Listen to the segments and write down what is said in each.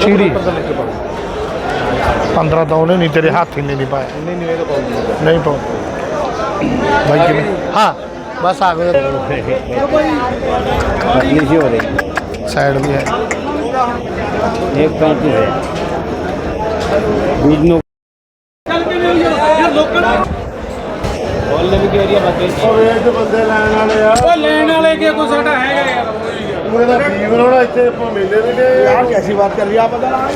ਚੀੜੀ। 15 ਤਾਂ ਉਹਨੇ ਨਹੀਂ ਤੇਰੇ ਹੱਥ ਹੀ ਨਹੀਂ ਪਾਇਆ ਨਹੀਂ ਨਹੀਂ ਇਹ ਤਾਂ ਪਾਉਂਦਾ ਨਹੀਂ। ਪਾਉਂਦਾ ਬਾਈ ਕਿਵੇਂ? ਹਾਂ ਬਸ ਆ ਗਏ। ਨਹੀਂ ਸੀ ਹੋ ਰਹੀ। ਸਾਈਡ ਵੀ ਹੈ। ਇੱਕ ਤਾਂ ਤੇ ਹੈ। ਦੂਜ ਨੂੰ ਚੱਲ ਕੇ ਲਿਓ ਯਾਰ ਲੋਕਲ ਬੋਲ ਲੈ ਵੀ ਕੀ ਏਰੀਆ ਬੰਦੇ ਉਹ ਵੇਟ ਬੰਦੇ ਲੈਣ ਵਾਲੇ ਆ। ਉਹ ਲੈਣ ਵਾਲੇ ਕੀ ਕੋ ਸਾਡਾ ਹੈਗਾ ਯਾਰ। ਤੂੰ ਇਹਦਾ ਕੀ ਬਣਾਉਣਾ ਇੱਥੇ ਆਪਾਂ ਮੇਲੇ ਦੇ ਤੇ ਯਾਰ ਕੈਸੀ ਬਾਤ ਕਰ ਰਹੀ ਆ ਪਤਾ ਨਾ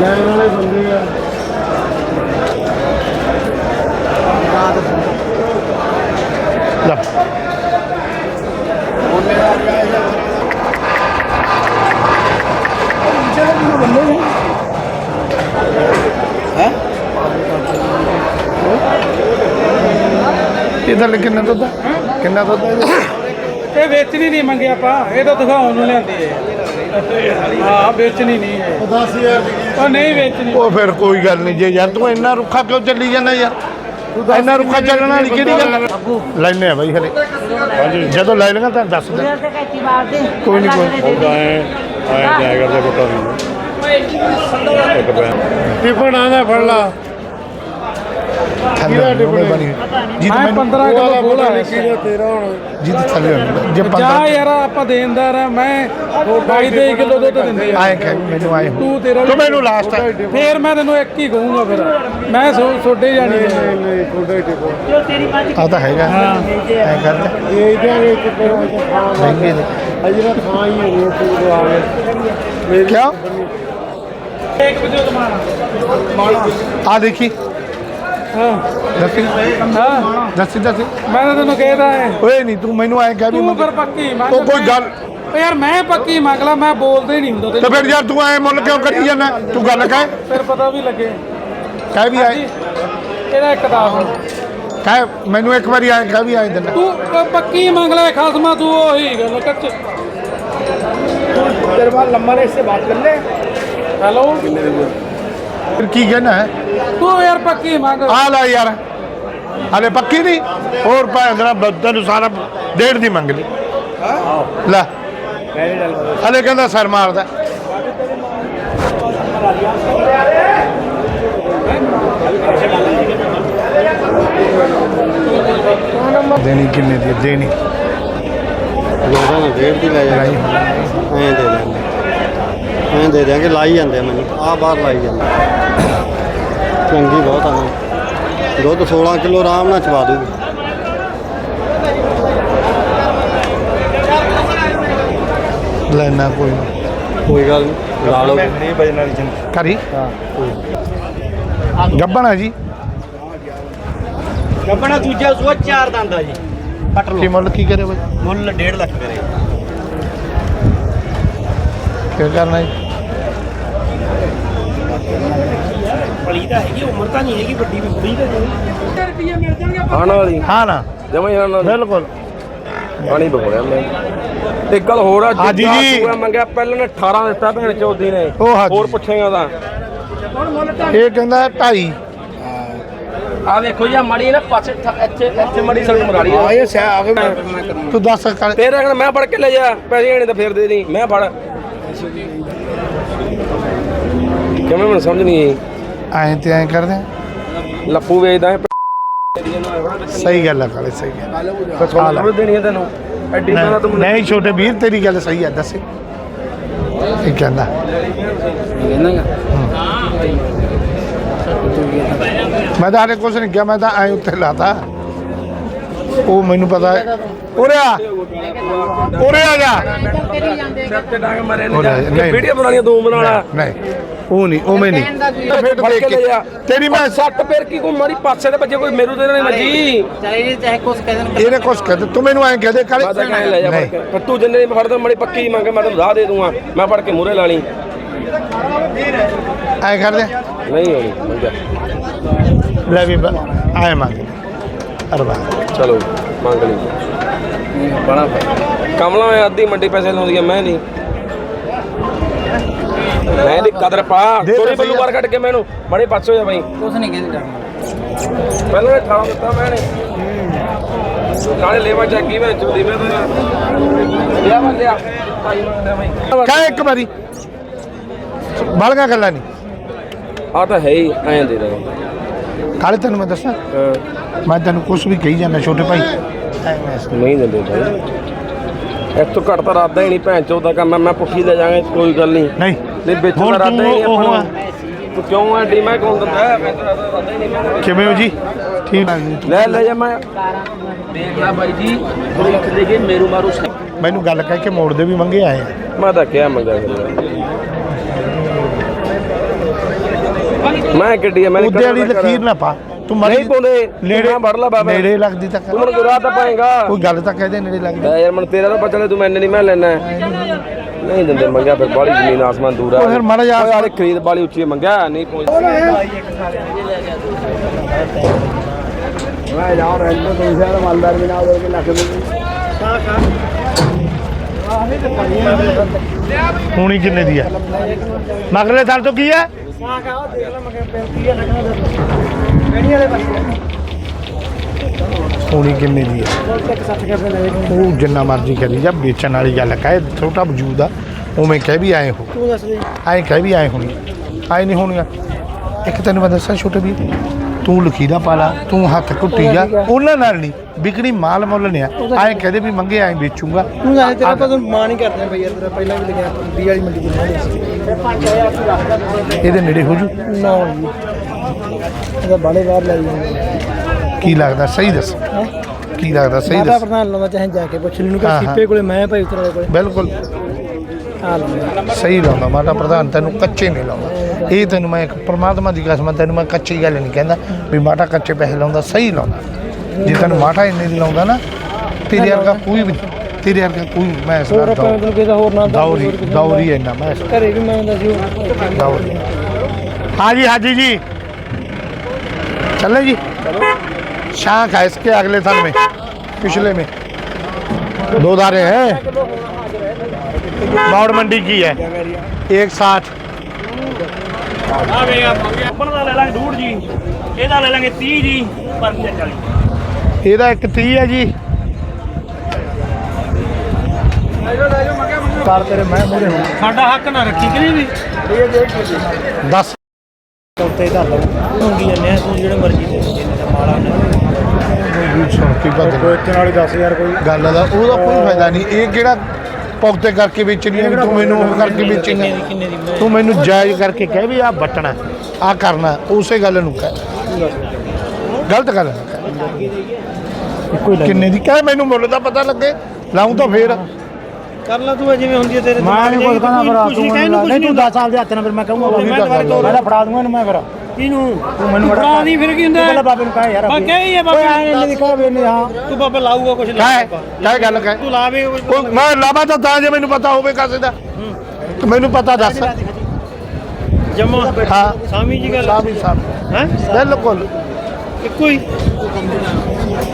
ਲੈਣ ਵਾਲੇ ਬੰਦੇ ਆ। ਲੈ। ਉਹਨੇ ਆ ਗਿਆ ਜਿਹੜਾ ਬੰਦੇ ਨੇ ਹੈ ਇਹਦਾ ਕਿੰਨਾ ਦੁੱਧ ਕਿੰਨਾ ਦੁੱਧ ਹੈ ਇਹ ਵੇਚਣੀ ਨਹੀਂ ਮੰਗਿਆ ਆਪਾਂ ਇਹ ਤਾਂ ਦਿਖਾਉਣ ਨੂੰ ਲਿਆਂਦੀ ਹੈ। ਹਾਂ ਵੇਚਣੀ ਨਹੀਂ ਹੈ। 10000 ਦੀ ਕੀ ਉਹ ਨਹੀਂ ਵੇਚਣੀ। ਉਹ ਫਿਰ ਕੋਈ ਗੱਲ ਨਹੀਂ ਜੇ ਯਾਰ ਤੂੰ ਇੰਨਾ ਰੁੱਖਾ ਕਿਉਂ ਚੱਲੀ ਜਾਂਦਾ ਯਾਰ? ਤੂੰ ਇੰਨਾ ਰੁੱਖਾ ਚੱਲਣ ਵਾਲੀ ਕਿਹੜੀ ਗੱਲ? ਲੈਣੇ ਆ ਬਾਈ ਹਲੇ। ਜਦੋਂ ਲੈ ਲੇਗਾ ਤਾਂ ਦੱਸ ਦੇ। ਤੇ ਕੋਈ ਨੀ, ਕੋਈ। ਆਏ ਆਏ ਜਾਇਆ ਕਰਦੇ ਕੋਟਾ ਇੱਕ ਬੈਨ ਟਿਫਨ ਆਂਦਾ ਫੜ ਲਾ। ਥੱਲੇ ਬਣੀ ਜੀ ਮੈਂ 15 ਕਿਲੋ ਬੋਲਾ ਤੇਰਾ ਹੁਣ? ਜੀ ਥੱਲੇ ਹੋਵੇ ਜੇ ਜਾ 15 ਯਾਰ ਆਪਾਂ ਦੇਣਦਾਰ ਆ। ਮੈਂ 22 ਕਿਲੋ ਦੁੱਧ ਦਿੰਦੇ ਆ। ਆਏ ਮੈਨੂੰ ਆਏ ਤੂੰ ਤੇਰਾ ਤੂੰ ਮੈਨੂੰ ਲਾਸਟ ਫੇਰ ਮੈਂ ਤੈਨੂੰ ਇੱਕ ਹੀ ਕਹੂੰਗਾ ਫਿਰ। ਮੈਂ ਸੋ ਛੋਡੇ ਜਾਣੀ ਨਹੀਂ ਹੈ ਨਹੀਂ ਕੋਟਾ ਹੀ ਟਿਫਨ ਆ ਤਾਂ ਹੈਗਾ। ਐ ਕਰਦੇ ਇਹ ਇਦਾਂ ਇੱਕ ਪਰ ਮਹਿੰਗੇ ਦੇ ਅਜਰਾ ਥਾਂ ਹੀ ਹੋਣੀ ਹੈ ਤੂੰ ਆ ਗਿਆ। ਮੇਰੀ ਕਿਆ ਆ ਦੇਖੀ। ਹਾਂ। ਦੱਸੀ? ਹਾਂ। ਦੱਸੀ ਦੱਸੀ। ਮੈਂ ਤਾਂ ਤੈਨੂੰ ਕਹਿਦਾ ਹੈ ਓਏ ਨਹੀਂ ਤੂੰ ਮੈਨੂੰ ਐਂ ਕਹਿ ਵੀ ਤੂੰ ਫਿਰ ਪੱਕੀ ਮੰਗ ਉਹ ਕੋਈ ਗੱਲ ਓ ਯਾਰ ਮੈਂ ਪੱਕੀ ਮੰਗ ਲਾ ਮੈਂ ਬੋਲਦਾ ਹੀ ਨਹੀਂ ਹੁੰਦਾ ਤੇ ਫਿਰ ਯਾਰ ਤੂੰ ਐਂ ਮੁੱਲ ਕਿਉਂ ਕਰੀ ਜਾਂਦਾ? ਤੂੰ ਗੱਲ ਕਹਿ। ਫਿਰ ਪਤਾ ਵੀ ਲੱਗੇ। ਕਹਿ ਵੀ ਆਏ। ਇਹਦਾ ਇੱਕ ਦਾ ਹੁਣ ਕਹਿ ਮੈਨੂੰ ਇੱਕ ਵਾਰੀ ਆਏ ਕਹਿ ਵੀ ਆਏ ਦਿਨ ਤੂੰ ਪੱਕੀ ਮੰਗ ਲੈ ਖਾਸਮਾ ਤੂੰ ਉਹੀ ਗੱਲ ਕੱਚ। ਤੇਰੇ ਬਾਅਦ ਲੰਮਾ ਨੇ ਇਸੇ ਬਾਤ ਕਰ ਲੈ। ਹੈਲੋ। ਕਿੰਨੇ ਦੇ ਬੋਲ? ਫਿਰ ਕੀ ਕਹਿਣਾ ਹੈ? ਤੂੰ ਯਾਰ ਪੱਕੀ ਮੰਗ। ਆ ਲੈ ਯਾਰ। ਹਲੇ ਪੱਕੀ ਨਹੀਂ? ਹੋਰ ਭਾਵੇਂ ਜਰਾ ਬੱਦਲ ਨੂੰ ਸਾਰਾ ਡੇਢ ਦੀ ਮੰਗ ਲਈ। ਲੈ। ਹਲੇ ਕਹਿੰਦਾ ਸਰ ਮਾਰਦਾ। ਦੇਣੀ ਕਿੰਨੇ ਦੀ ਹੈ? ਦੇਣੀ। ਲੋਕਾਂ ਨੇ ਡੇਢ ਦੀ ਲੈ ਲਾਈ। ਜਾਣੀ ਐਂ ਦੇ ਦਿਆਂਗੇ। ਐਂ ਦੇ ਦਿਆਂਗੇ ਲਾਈ ਜਾਂਦੇ ਆ ਮੈਨੂੰ। ਆ ਬਾਹਰ ਲਾਈ ਜਾਂਦੇ ਚੰਗੀ ਬਹੁਤ ਆ ਨਾ ਦੁੱਧ 16 ਕਿਲੋ ਆਰਾਮ ਨਾਲ ਚਵਾ ਦੂਗੀ। ਲੈਣਾ ਕੋਈ। ਕੋਈ ਗੱਲ ਨਹੀਂ ਲਾ ਲਓ। ਨਹੀਂ ਬਜਣ ਵਾਲੀ ਚੰਗੀ ਕਰੀ ਗੱਬਣ ਹੈ ਜੀ। ਗੱਬਣਾ ਦੂਜਾ ਸੋ ਚਾਰ ਦੰਦ ਆ ਜੀ। ਕੱਟ ਕੀ ਮੁੱਲ ਕੀ ਕਰੇ ਬਾਈ? ਮੁੱਲ 1.5 ਲੱਖ ਕਰੇ ਕੀ ਕਰਨਾ ਜੀ? ਪਲੀ ਤਾਂ ਹੈਗੀ ਉਮਰ ਤਾਂ ਨਹੀਂ ਹੈਗੀ ਵੱਡੀ ਵੀ ਬੁੜੀ ਤਾਂ ਰੁਪਏ ਮਿਲ ਜਾਣਗੇ ਖਾਣ ਵਾਲੀ? ਹਾਂ ਨਾ ਜਮਾ ਹੀ ਖਾਣ ਵਾਲੀ। ਬਿਲਕੁਲ। ਪਾਣੀ ਬਗੋੜਿਆ ਮੈਂ। ਇੱਕ ਗੱਲ ਹੋਰ ਆ ਹਾਜੀ ਜਿੱਦਾਂ ਜੀ। ਸੂਆ ਮੰਗਿਆ ਪਹਿਲਾਂ ਨੇ 18 ਦਿੱਤਾ ਭੈਣ ਚੌਧੀ ਨੇ। ਉਹ ਹਾਜੀ। ਹੋਰ ਪੁੱਛੇਗਾ ਤਾਂ। ਇਹ ਕਹਿੰਦਾ ਢਾਈ। ਆ ਵੇਖੋ ਜੀ ਆਹ ਮੜੀ ਨਾ ਪਾਸੇ ਥ- ਇੱਥੇ ਇੱਥੇ ਮੜੀ ਸੜਕ ਮਰਾੜੀ ਆ। ਇਹ ਸਿਆ ਆ ਤੂੰ ਦੱਸ ਕਰ। ਤੇਰੇ ਕਹਿੰਦਾ ਮੈਂ ਫੜ ਕੇ ਲੈ ਜਾ ਪੈਸੇ ਆਣੇ ਤਾਂ ਫੇਰ ਦੇ ਦੀ ਮੈਂ ਫੜ। ਕਿਵੇਂ ਮੈਨੂੰ ਸਮਝ ਨਹੀਂ ਆਈ? ਐਂ ਤੇ ਐਂ ਕਰਦੇ ਆ। ਲੱਪੂ ਵੇਚਦਾ ਹੈ ਸਹੀ ਗੱਲ ਹੈ ਕਾਲੇ ਸਹੀ ਗੱਲ ਫਿਰ ਥੋੜੀ ਦੇਣੀ ਹੈ ਤੈਨੂੰ। ਐਡੀ ਤਾਂ ਤੂੰ ਨਹੀਂ ਛੋਟੇ ਵੀਰ ਤੇਰੀ ਗੱਲ ਸਹੀ ਹੈ ਦੱਸੇ। ਕੀ ਕਹਿੰਦਾ। ਮੈਂ ਤਾਂ ਹਾਲੇ ਕੁਛ ਨਹੀਂ ਕਿਹਾ ਮੈਂ ਤਾਂ ਐਂ ਉੱਤੇ ਲਾਤਾ। ਉਹ ਮੈਨੂੰ ਪਤਾ ਹੈ। ਉਰੇ ਆ। ਉਰੇ ਆ ਜਾ। ਤੇ ਡਾਂਗ ਮਰੇ ਹੋ ਨੇ ਰਿਹਾ, ਨਹੀਂ। ਵੀਡੀਓ ਬਣਾਣੀ ਦੋ ਬਣਾ ਨਹੀਂ। ਉਹ ਨਹੀਂ ਉਵੇਂ ਨਹੀਂ। ਫਿਰ ਕੇ ਜਾ ਤੇਰੀ ਮੈਂ ਸੱਟ ਫੇਰ ਕੀ ਕੋਈ ਮਾਰੀ ਪਾਸੇ ਦੇ ਬੱਚੇ ਕੋਈ ਮੇਰੂ ਤੇ ਨਹੀਂ ਵੱਜੀ ਚਾਹੇ ਚਾਹੇ ਕੁਛ ਕਹਿ ਦੇਣ। ਇਹਨੇ ਕੁਛ ਕਹਿ ਤੂੰ ਮੈਨੂੰ ਐਂ ਕਹਦੇ ਕਾਲੇ ਮੈਂ ਤਾਂ ਕਹਿ ਲੈ ਜਾ ਫੜ ਨਹੀਂ। ਕੇ। ਪਰ ਤੂੰ ਜਿੰਨੇ ਦੀ ਫੜਦਾ ਮੜੀ ਪੱਕੀ ਮੰਗੇ ਮੈਂ ਤੈਨੂੰ ਰਾਹ ਦੇ ਦੂੰਗਾ। ਮੈਂ ਫੜ ਕੇ ਮੂਰੇ ਲਾ ਲਈ। ਐਂ ਕਰਦੇ ਨਹੀਂ ਹੋਣੀ ਲੈ ਵੀ ਬ- ਐਂ ਮੰਗ। ਅਰਬਾ ਚਲੋ ਮੰਗ ਲਈ। ਬੜਾ ਕਮਲਾ ਮੈਂ ਅੱਧੀ ਮੰਡੀ ਪੈਸੇ ਲਾਉਂਦੀ ਆ ਮੈਂ ਨਹੀਂ। ਮੈਂ ਦੀ ਕਦਰ ਪਾ ਤਾਂ ਸਹੀ ਬੱਲੂ। ਬਾਰ ਕੱਢ ਕੇ ਮੈਨੂੰ ਬੜੇ ਪਾਸੇ ਹੋ ਜਾ ਬਾਈ। ਕੁਛ ਨਹੀਂ ਕਹਿੰਦੇ ਕਰਨਾ ਪਹਿਲਾਂ ਨੇ ਠਾਣਾ ਦਿੱਤਾ ਮੈਂ ਨੇ ਨਾਲੇ ਲੈਵਾ ਚੱਕੀ ਮੈਂ ਚੋਦੀ ਮੈਂ ਤਾਂ। ਲਿਆ ਵਾ ਲਿਆ 27 ਮੰਗਦਾ ਮੈਂ ਕਹਿ ਇੱਕ ਵਾਰੀ। ਬਲਗਾ ਗੱਲਾਂ ਨਹੀਂ। ਆ ਤਾਂ ਹੈ ਹੀ ਐਂ ਦੇ ਦੇ। ਕਾਲੇ ਤੈਨੂੰ ਮੈਂ ਦੱਸਾਂ? ਮੈਂ ਤੈਨੂੰ ਕੁਝ ਵੀ ਕਹੀ ਜਾਂਦਾ ਛੋਟੇ ਭਾਈ। ਨਹੀਂ ਦਿੰਦੇ ਭਾਈ ਇੱਥੋਂ ਘੱਟ ਤਾਂ ਰਾਦਾ ਹੀ ਨਹੀਂ ਭੈਣ ਚੋਦ ਕੰਮ ਮੈਂ ਪੁੱਠੀ ਲੈ ਜਾਵਾਂਗੇ ਕੋਈ ਗੱਲ ਨਹੀਂ। ਨਹੀਂ। ਨਹੀਂ ਵਿੱਚ ਹੁਣ ਤਾਂ ਰਾਦਾ ਹੀ ਨਹੀਂ ਤੂੰ ਉਹ ਆਪਾਂ ਆ। ਨੂੰ। ਤੂੰ ਕਿਉਂ ਐ ਡੀ ਮੈਂ ਕੌਣ ਦਿੰਦਾ? ਹੈ? ਮੈਂ ਤਾਂ ਰਾਦਾ ਹੀ ਨਹੀਂ ਕਿਵੇਂ ਹੋ ਜੀ? ਠੀਕ ਤੂੰ ਲੈ ਲੈ ਜਾ ਮੈਂ। ਦੇਖ ਲੈ ਬਾਈ ਜੀ ਥੋੜੀ ਲੱਖ ਦੇ ਕੇ ਮੇਰੂ ਮਾਰੂ ਮੈਨੂੰ ਗੱਲ ਕਹਿ ਕੇ ਮੋੜ ਦੇ ਵੀ ਮੰਗੇ ਆਏ ਆ। ਮੈਂ ਤਾਂ ਕਿਹਾ ਮੰਗਾ ਫਿਰ ਮੈਂ ਕਿੱਡੀ ਆ, ਮੈਂ ਉਹਦੇ ਵਾਲੀ ਲਕੀਰ ਨਾ ਪਾ। ਤੂੰ ਮਰੀ ਨਹੀਂ ਬੋਲੇ ਨੇੜੇ ਵੜ ਲਾ ਬਾਬਾ। ਨੇੜੇ ਲੱਗਦੀ ਤਾਂ ਤੂੰ ਮੈਨੂੰ ਗੁਰਾ ਤਾਂ ਪਾਏਗਾ। ਕੋਈ ਗੱਲ ਤਾਂ ਕਹਦੇ ਨੇੜੇ ਲੱਗਦੀ। ਯਾਰ ਮਨ ਤੇਰਾ ਤਾਂ ਬਚਲੇ ਤੂੰ ਮੈਨੇ ਨਹੀਂ ਮੈਂ ਲੈਣਾ। ਨਹੀਂ ਦਿੰਦੇ ਮੰਗਿਆ ਫਿਰ ਬਾਲੀ ਜ਼ਮੀਨ ਆਸਮਾਨ ਦੂਰ ਆ। ਉਹ ਫਿਰ ਮਾੜਾ ਜਿਹਾ ਯਾਰ ਇਹ ਖਰੀਦ ਬਾਲੀ ਉੱਚੀ ਮੰਗਿਆ ਨਹੀਂ ਪਹੁੰਚ ਮੈਂ ਜਾ ਰਿਹਾ ਹਾਂ ਤੁਸੀਂ ਸਾਰਾ ਮਾਲਦਾਰ ਵੀ ਨਾਲ ਦੇ ਕੇ ਲੱਖ ਦੇ ਹੋਣੀ ਕਿੰਨੇ ਦੀ ਹੈ ਮਗਲੇ ਸਾਲ ਤੋਂ ਕੀ ਹੈ ਹੋਣੀ ਕਿੰਨੇ ਦੀ ਹੈ? ਉਹ ਜਿੰਨਾ ਮਰਜ਼ੀ ਕਰੀ ਜਾ ਵੇਚਣ ਵਾਲੀ ਗੱਲ ਕਹੇ ਛੋਟਾ ਵਜੂਦ ਆ। ਉਵੇਂ ਕਹਿ ਵੀ ਆਏ ਹੋ। ਤੂੰ ਦੱਸ ਦੇ। ਆਏ ਕਹਿ ਵੀ ਆਏ ਹੋਣੀ। ਆਏ ਨਹੀਂ ਹੋਣੀਆਂ। ਇੱਕ ਤੈਨੂੰ ਮੈਂ ਦੱਸਾਂ ਛੋਟੇ ਵੀ ਤੂੰ ਲਖੀਦਾ ਪਾਲਾ ਤੂੰ ਹੱਥ ਘੁੱਟੀ ਜਾ। ਉਹਨਾਂ ਨਾਲ ਨਹੀਂ। ਵਿਕਣੀ ਮਾਲ ਮੁੱਲ ਨੇ ਆਏ ਕਹਦੇ ਵੀ ਮੰਗੇ ਆਏ ਵੇਚੂਗਾ। ਤੂੰ ਦੱਸ ਤੇਰਾ ਤਾਂ ਮਾਨ ਹੀ ਕਰਦੇ ਬਈ ਯਾਰ ਤੇਰਾ ਪਹਿਲਾਂ ਵੀ ਲਿਖਿਆ ਬੀ ਵਾਲੀ ਮੰਡੀ ਦੀ ਇਹਦੇ ਨੇੜੇ ਹੋ ਜੂ? ਨਾ ਜੀ ਇਹਦਾ ਬਾਲੇ ਬਾਹਰ ਲੈ ਜਾਂਦੇ ਕੀ ਲੱਗਦਾ? ਸਹੀ ਦੱਸ। ਕੀ ਲੱਗਦਾ? ਸਹੀ ਮਾਤਾ ਦੱਸ। ਲਾਉਂਦਾ ਚਾਹੇ ਜਾ ਕੇ ਪੁੱਛ ਲੈਣੂ ਕਿ ਹਾਂ, ਕੋਲੇ ਮੈਂ ਭਾਈ ਉਤਰਾ ਕੋਲੇ। ਬਿਲਕੁਲ। ਸਹੀ ਲਾਉਂਦਾ ਮਾਤਾ ਪ੍ਰਧਾਨ ਤੈਨੂੰ ਕੱਚੇ ਨਹੀਂ ਲਾਉਂਦਾ। ਇਹ ਤੈਨੂੰ ਮੈਂ ਇੱਕ ਪ੍ਰਮਾਤਮਾ ਦੀ ਕਸਮ ਤੈਨੂੰ ਮੈਂ ਕੱਚੀ ਗੱਲ ਨਹੀਂ ਕਹਿੰਦਾ ਵੀ ਮਾਤਾ ਕੱਚੇ ਪੈਸੇ ਲਾਉਂਦਾ ਸਹੀ ਲਾਉਂਦਾ। ਜੇ ਤੈਨੂੰ ਮਾਤਾ ਇੰਨੇ ਨਹੀਂ ਲਾਉਂਦਾ ਨਾ ਤੇਰੇ ਵਰਗਾ ਕੋਈ ਵੀ ਤੇਰੇ ਵਰਗਾ ਕੋਈ ਮੈਂ ਇਸ ਹੋਰ ਨਾਲ ਆਪਾਂ ਹਾਂਜੀ ਹਾਂਜੀ ਜੀ। ਚੱਲੇ ਜੀ। शाख है इसके अगले साल में पिछले में दो धारे हैं बाउड मंडी की है एक साठ ਆ ਵੇ ਆਪਣ ਦਾ ਲੈ ਲਾਂਗੇ ਡੂੜ ਜੀ ਇਹਦਾ ਲੈ ਲਾਂਗੇ 30 ਜੀ ਪਰ 40 ਇਹਦਾ ਇੱਕ 30 ਹੈ ਜੀ ਕਰ ਤੇਰੇ ਮੈਂ ਮੂਰੇ ਹੋ ਸਾਡਾ ਹੱਕ ਨਾ ਰੱਖੀ ਕਿ ਨਹੀਂ ਵੀ 10 ਉੱਤੇ ਧਰ ਲਓ ਹੁੰਗੀ ਜਾਂਦੇ ਆ ਤੂੰ ਜਿਹੜੇ ਮਰਜ਼ੀ ਦੇ ਦੇ ਜਿੰਨੇ ਮਾਲਾ ਨੇ ਸੁਣ ਕੇ ਬਦ ਵੇਚਣ ਵਾਲੀ 10000 ਕੋਈ। ਗੱਲ ਦਾ ਉਹਦਾ ਕੋਈ ਫਾਇਦਾ ਨਹੀਂ। ਇਹ ਕਿਹੜਾ ਪੁਖਤੇ ਕਰਕੇ ਵੇਚਣੀ ਹੈ ਵੀ ਤੂੰ ਮੈਨੂੰ ਉਹ ਕਰਕੇ ਵੇਚੇਂਗਾ। ਤੂੰ ਮੈਨੂੰ ਜਾਇਜ਼ ਕਰਕੇ ਕਹਿ ਵੀ ਆ ਬਟਣਾ ਆ ਕਰਨਾ ਉਸੇ ਗੱਲ ਨੂੰ ਕਹਿ। ਗਲਤ ਗੱਲ ਨਾ ਕਹਿ। ਇੱਕੋ ਹੀ ਕਿੰਨੇ ਦੀ? ਕਹਿ ਮੈਨੂੰ ਮੁੱਲ ਦਾ ਪਤਾ ਲੱਗੇ। ਲਾਉਂ ਤਾਂ ਫੇਰ। ਕਰ ਲਾ ਤੂੰ ਜਿਵੇਂ ਹੁੰਦੀ ਹੈ ਤੇਰੇ ਮੈਂ ਨਹੀਂ ਕੁਝ ਕਹਣਾ ਭਰਾ ਕੁਛ ਨਹੀਂ ਕਹਿ ਇਹਨੂੰ ਕੁਛ ਨਹੀਂ ਨਹੀਂ ਤੂੰ 10 ਸਾਲ ਦੇ ਹੱਥ ਨਾਲ ਫਿਰ ਮੈਂ ਕਹੂੰਗਾ ਤਾਂ। ਮੈਂ ਤਾਂ ਫੜਾ ਦੂੰਗਾ ਇਹਨੂੰ ਮੈਂ ਫਿਰ। ਕਿਹਨੂੰ? ਤੂੰ ਮੈਨੂੰ ਬੜਾ ਫੜਾ ਦੀ ਫਿਰ ਕੀ ਹੁੰਦਾ? ਪਹਿਲਾਂ ਬਾਬੇ ਨੂੰ ਕਹੇ ਯਾਰ ਬਾ ਕਹੀ ਹੈ ਬਾਬੇ ਓਏ ਐਂ ਨਹੀਂ ਕਹੇ ਵੀ ਨਹੀਂ ਹਾਂ ਤੂੰ ਬਾਬਾ ਲਾਊਗਾ ਕੁਛ ਕਹਿ ਕਹਿ ਗੱਲ ਕਹਿ। ਤੂੰ ਲਾਵੇ ਕੁਛ ਉਹ ਮੈਂ ਲਾਵਾ ਤਾਂ ਤਾਂ ਜੇ ਮੈਨੂੰ ਪਤਾ ਹੋਵੇ ਕਾਸੇ ਦਾ। ਤੇ ਮੈਨੂੰ ਪਤਾ ਦੱਸ। ਜਮਾ। ਹਾਂ। ਸਾਮੀ ਜੀ ਗੱਲ। ਸਾਬੀ ਸਾਹਿਬ ਹੈ? ਬਿਲਕੁਲ। ਇੱਕੋ ਹੀ।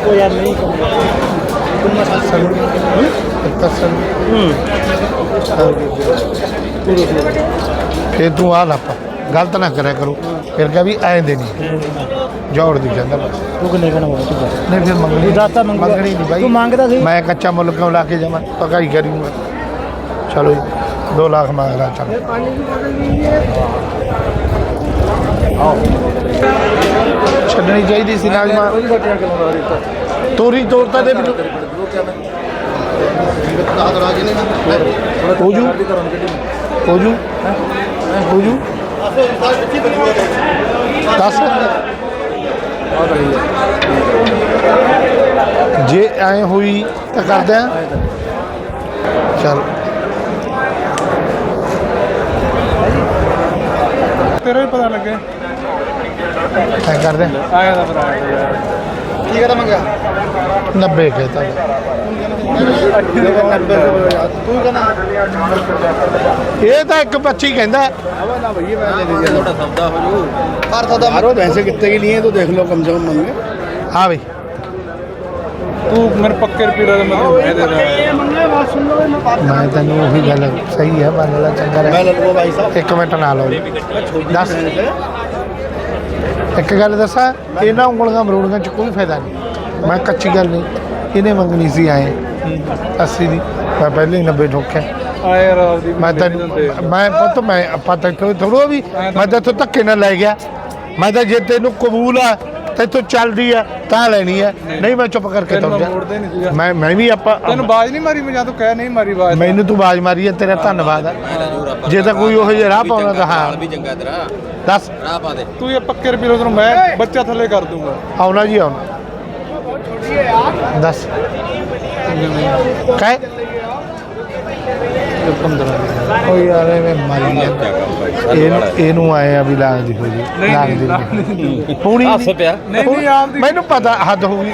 ਉਹ ਯਾਰ ਨਹੀਂ ਤਸਲ ਹੂੰ? ਫੇਰ ਤੂੰ ਆ ਲੱਪਾ ਗਲਤ ਨਾ ਕਰਿਆ ਕਰੋ। ਫਿਰ ਕਹ ਵੀ ਐਂ ਦੇਣੀ ਜੋੜ ਦੀ ਜਾਂਦਾ ਬਸ। ਤੂੰ ਕਿੰਨੇ ਕਹਣਾ ਹੋਇਆ ਤੂੰ? ਦੱਸ ਨਹੀਂ ਫਿਰ ਮੰਗਣੀ ਤੂੰ ਦਾਤਾ ਮੰਗੂਗਾ। ਮੰਗਣੀ ਨਹੀਂ ਬਾਈ। ਤੂੰ ਮੰਗਦਾ ਸੀ। ਮੈਂ ਕੱਚਾ ਮੁੱਲ ਕਿਉਂ ਲਾ ਕੇ ਜਾਵਾਂ? ਪਕਾਈ ਕਰੀਂਗਾ ਚਲੋ ਜੀ 2 ਲੱਖ ਮੰਗ ਲਾ ਚਲ। ਛੱਡਣੀ ਚਾਹੀਦੀ ਸੀ ਨਾਜ਼ਮਾ ਤੋਰੀ ਤੋਰਤਾ ਦੇ ਮੈਨੂੰ। ਹੋ ਜੂ। ਹੋ ਜੂ। ਹੋ ਜੂ। ਦੱਸ। ਜੇ ਐ ਹੋਈ ਤਾਂ ਕਰਦੇ ਆ। ਚਲ। ਤੇਰਾ ਹੀ ਪਤਾ ਲੱਗੇ। ਐ ਕਰਦੇ ਆ। ਆਇਆ ਦਾ ਭਰਾ ਕੀ ਕਹਦਾ ਮੰਗਿਆ? 90 ਕਹਿਤਾ। ਇਹ ਤਾਂ ਇੱਕ 25 ਕਹਿੰਦਾ। ਹਵਾ ਨਾ ਭਈਏ ਮੈਂ ਲੈ ਦੇਖ ਲਓ ਕਮ ਸੇ ਮੰਗੇ। ਹਾਂ ਭਈ ਤੂੰ ਮੇਰੇ ਪੱਕੇ ਰੁਪਏ ਦਾ ਮੈਂ ਦੇ ਰਿਹਾ ਮੈਂ ਤੈਨੂੰ ਉਹੀ ਗੱਲ ਸਹੀ ਹੈ ਮੰਨ ਲੈ ਚੰਗਾ ਮੈਂ ਲੈ ਭਾਈ ਸਾਹਿਬ। ਇੱਕ ਮਿੰਟ ਨਾ ਲਓ ਦੱਸ। ਇੱਕ ਗੱਲ ਦੱਸਾਂ ਇਹਨਾਂ ਉਂਗਲੀਆਂ ਮਰੋੜੀਆਂ ਚ ਕੋਈ ਫਾਇਦਾ ਨਹੀਂ। ਮੈਂ ਕੱਚੀ ਗੱਲ ਨਹੀਂ। ਇਹਨੇ ਮੰਗਣੀ ਸੀ ਆਏ? 80 ਦੀ। ਮੈਂ ਪਹਿਲੇ ਹੀ 90 ਠੋਕਿਆ। ਆਏ ਮੈਂ ਦਿਓ। ਮੈਂ ਪੁੱਤ ਮੈਂ ਆਪਾਂ ਤੈਨੂੰ ਥੋੜੋ ਵੀ। ਮੈਂ ਤਾਂ ਇੱਥੋਂ ਧੱਕੇ ਨਾਲ ਲੈ ਗਿਆ। ਮੈਂ ਤਾਂ ਜੇ ਤੈਨੂੰ ਕਬੂਲ ਆ ਤੈਨੂੰ ਚੱਲਦੀ ਆ ਤਾਂ ਲੈਣੀ ਆ। ਨਹੀਂ। ਮੈਂ ਚੁੱਪ ਕਰਕੇ ਤੁਰ ਮੈਂ ਜਾ ਮੈਂ ਮੈਂ ਵੀ ਆਪਾਂ ਤੈਨੂੰ ਬਾਜ ਨਹੀਂ ਮਾਰੀ ਮੈਂ ਜਾਂ ਤੂੰ ਕਹਿ ਨਹੀਂ ਮਾਰੀ ਬਾਜ ਮੈਨੂੰ ਤੂੰ ਆਵਾਜ਼ ਮਾਰੀ ਹੈ ਤੇਰਾ ਧੰਨਵਾਦ ਹੈ ਜੇ ਤਾਂ ਕੋਈ ਉਹ ਜਿਹਾ ਰਾਹ ਪਾਉਣਾ ਤਾਂ ਹਾਂ। ਵੀ ਚੰਗਾ ਤੇਰਾ। ਦੱਸ। ਰਾਹ ਪਾ ਦੇ। ਤੂੰ ਇਹ ਪੱਕੇ ਰੁਪਏ ਤੈਨੂੰ ਮੈਂ ਬੱਚਾ ਥੱਲੇ ਕਰ ਦੂੰਗਾ। ਆਉਣਾ ਜੀ ਆਉਣਾ। ਦੱਸ ਕਾਹ 15 ਉਹ ਯਾਰ ਐਵੇਂ ਮਾਰੀ ਜਾਂਦਾ ਇਹਨੂੰ ਇਹਨੂੰ ਆਏ ਆ ਵੀ ਲੱਗਦੀ ਹੋ ਜੀ ਲੱਗਦੀ ਪੂਰੀ ਹੱਸ ਪਿਆ ਨਹੀਂ ਨਹੀਂ ਆਪਦੀ ਮੈਨੂੰ ਪਤਾ ਹੱਦ ਹੋ ਗਈ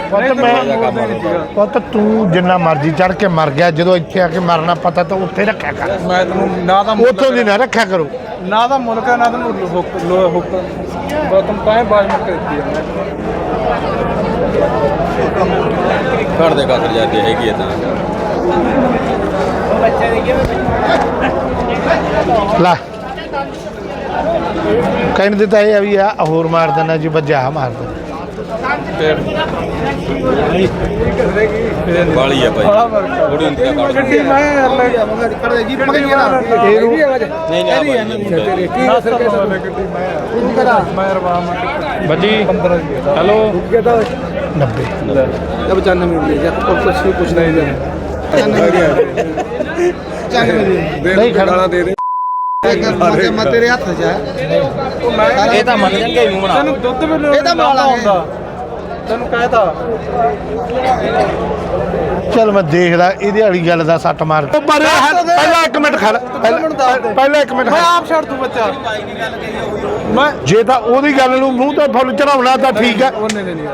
ਮੈਂ ਤੂੰ ਜਿੰਨਾ ਮਰਜ਼ੀ ਚੜ ਕੇ ਮਰ ਗਿਆ ਜਦੋਂ ਇੱਥੇ ਆ ਕੇ ਮਰਨਾ ਪਤਾ ਤਾਂ ਉੱਥੇ ਰੱਖਿਆ ਕਰ ਮੈਂ ਤੈਨੂੰ ਨਾ ਤਾਂ ਮੁੱਲ ਉੱਥੋਂ ਦੀ ਨਾ ਰੱਖਿਆ ਕਰੋ ਨਾ ਤਾਂ ਮੁਲਕ ਬਾਜ ਘਰ ਦੇ ਕਾਦਰ ਜਾਂਦੇ ਹੈਗੀ ਆ ਤਾਂ। ਲੈ। ਕਹਿਣ ਦਿੱਤਾ ਇਹ ਆ ਵੀ ਆ ਹੋਰ ਮਾਰ ਦੇਣਾ ਜੀ, ਵੱਜਾ ਮਾਰ ਦੇ ਵਾਲੀ ਆ ਭਾਈ। ਥੋੜੀ ਹੁੰਦੀ ਆ ਕਾੜ ਗੱਡੀ ਮੈਂ ਯਾਰ ਲੈ ਇਹਨੂੰ ਨਹੀਂ ਨਹੀਂ ਆ ਭਾਈ ਮੁੰਡੇ ਨਾਸਰ ਕੇ ਨਾਲ ਗੱਡੀ ਮੈਂ ਤੂੰ ਕਰਾ? ਮੈਂ ਰਵਾ ਮੈਂ ਬੱਜੀ 15 ਦੀ ਹੈਲੋ। 90 ਜਬ 95 ਮਿਲ ਗਿਆ ਤਾਂ ਕੁਛ ਕੁਛ ਨਹੀਂ ਦੇ ਨਹੀਂ ਖੜਾ ਦੇ ਦੇ ਮੈਂ ਤੇਰੇ ਹੱਥ 'ਚ ਹੈ। ਇਹ ਤਾਂ ਮੰਨ ਜਾਣਗੇ ਮੂੰਹ ਬਣਾ ਤੈਨੂੰ ਦੁੱਧ ਵੀ ਇਹ ਤਾਂ ਮਾਲਾ ਹੁੰਦਾ। ਤੈਨੂੰ ਕਹਿਤਾ ਚਲ ਮੈਂ ਦੇਖਦਾ ਇਹਦੀ ਵਾਲੀ ਗੱਲ ਦਾ ਸੱਟ ਮਾਰ। ਪਹਿਲਾਂ ਇੱਕ ਮਿੰਟ ਖੜ। ਪਹਿਲਾਂ ਪਹਿਲਾਂ ਇੱਕ ਮਿੰਟ ਮੈਂ ਖੜ। ਆਪ ਛੱਡ ਤੂੰ ਬੱਚਾ। ਮੈਂ ਜੇ ਤਾਂ ਉਹਦੀ ਗੱਲ ਨੂੰ ਮੂੰਹ ਤੇ ਫੁੱਲ ਚੜਾਉਣਾ ਤਾਂ ਠੀਕ ਹੈ। ਉਹਨੇ ਨਹੀਂ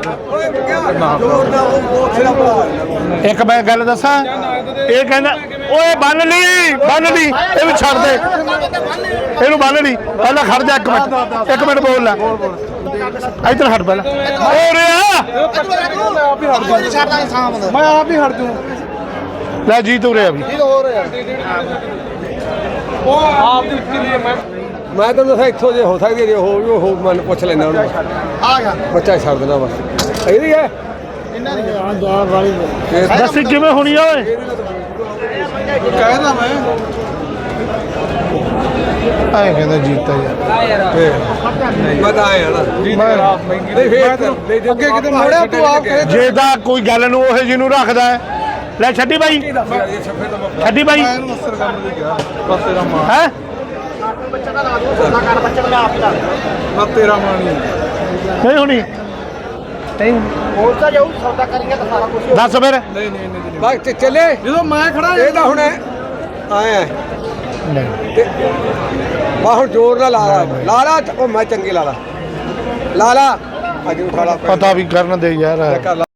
ਇੱਕ ਮੈਂ ਗੱਲ ਦੱਸਾਂ। ਇਹ ਕਹਿੰਦਾ ਓਏ ਬੰਨ ਲਈ ਬੰਨ ਲਈ। ਇਹਨੂੰ ਛੱਡ ਦੇ। ਇਹਨੂੰ ਬੰਨ ਲਈ। ਪਹਿਲਾਂ ਖੜ ਜਾ ਇੱਕ ਮਿੰਟ। ਇੱਕ ਮਿੰਟ ਬੋਲ ਲੈ। ਇੱਧਰ ਹਟ ਪਹਿਲਾਂ। ਓ ਰਿਆ। ਮੈਂ ਆਪ ਹੀ ਹਟ ਜੂ ਮੈਂ ਆਪ ਹੀ ਹਟ ਜੂ ਲੈ ਜੀ ਤੂੰ ਰਿਆ ਵੀ। ਉਹ ਆਪ ਦੀ ਉੱਚੀ ਲਈ ਮੈਂ ਮੈਂ ਤਾਂ ਦੱਸਾਂ ਇੱਥੋਂ ਜੇ ਹੋ ਸਕਦੀ ਹੈ ਹੋ ਵੀ ਉਹ ਮਨ ਪੁੱਛ ਲੈਣਾ ਉਹਨੂੰ। ਆ ਗਿਆ। ਬੱਚਾ ਛੱਡ ਦੇਣਾ ਬਸ। ਇਹਦੀ ਹੈ? ਦੱਸ ਕਿਵੇਂ ਹੋਣੀ ਆ ਓਏ? ਕਹਿਦਾ ਮੈਂ। ਐ ਕਹਿੰਦਾ ਜੀਤਾ ਯਾਰ ਆਇਆ ਨਾ ਆਪ ਨਹੀਂ ਫੇਰ ਅੱਗੇ ਕਿਤੇ ਮੋੜਿਆ ਤੂੰ ਆਪ ਕਹੇ ਜੇ ਤਾਂ ਕੋਈ ਗੱਲ ਨੂੰ ਉਹ ਜਿਹਨੂੰ ਰੱਖਦਾ ਹੈ। ਲੈ ਛੱਡੀ ਬਾਈ। ਛੱਡੀ ਬਾਈ। ਮੈਂ ਇਹਨੂੰ ਅਸਰ ਕਰਨ ਲਈ ਗਿਆ ਬਸ ਤੇਰਾ ਮਾਂ। ਹੈ? ਮੈਂ ਤੇਰਾ ਮਾਂ ਨਹੀਂ। ਨਹੀਂ ਹੋਣੀ। ਨਹੀਂ ਹੋਰ ਤਾਂ ਜਾਊ ਸੌਦਾ ਕਰੀਏ ਤਾਂ ਸਾਰਾ ਕੁਝ ਦੱਸ ਫਿਰ। ਨਹੀਂ ਨਹੀਂ ਨਹੀਂ ਤੇ ਚੱਲੇ। ਜਦੋਂ ਮੈਂ ਖੜਾ ਇਹ ਤਾਂ ਹੁਣ ਆਇਆ ਨਹੀਂ ਤੇ ਬਾ ਹੁਣ ਜ਼ੋਰ ਨਾਲ ਲਾ ਲਾ। ਲਾ ਲਾ। ਉਹ ਮੈਂ ਚੰਗੀ ਲਾ ਲਾ। ਲਾ ਲਾ। ਅੱਜ ਉਠਾ ਲਾ। ਪਤਾ ਵੀ ਕਰਨ ਦੇ ਯਾਰ।